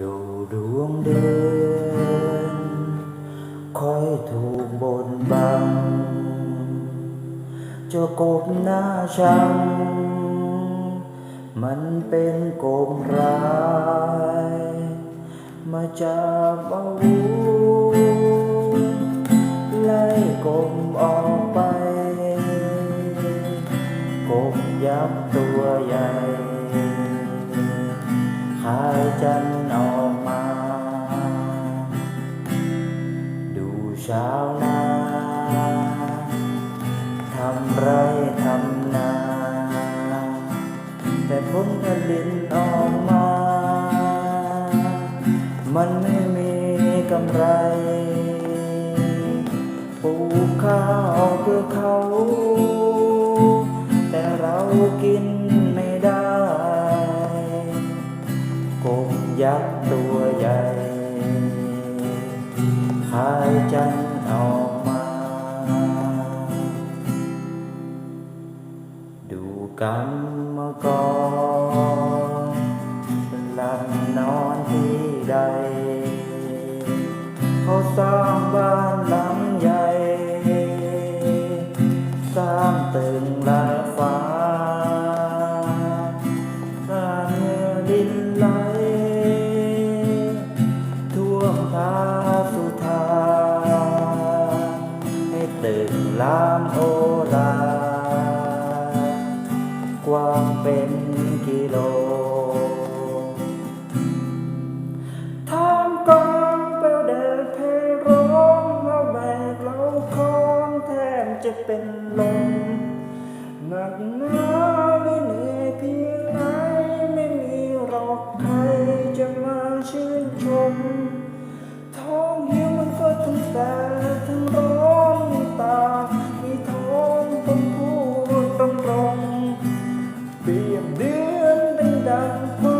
ดูดวงเดือนคอยถูกบนบังเจ้ากบหน้าชัง มันเป็นกบร้าย มาจับเอาวุธไล่กบออกไป กบยักษ์ตัวใหญ่ายจันออกมา ดูชาวนาทำไรทำนา แต่ผลผลิตออกมา มันไม่มีกำไร ปลูกข้าวเพื่อ ตัวใหญ่ขายจันทร์ออกมาดูกรรมกร ตึงลามโอรากว้างเป็นกิโลทามกลางเปลวแดดเพร้องเราแบกเราคองแทบจะเป็นลมหนักหนาไม่เหนื่อยเพียงไหนไม่มีหรอกใครจะมาชื่นชมท้องหิวมันก็ถึงแสน Oh.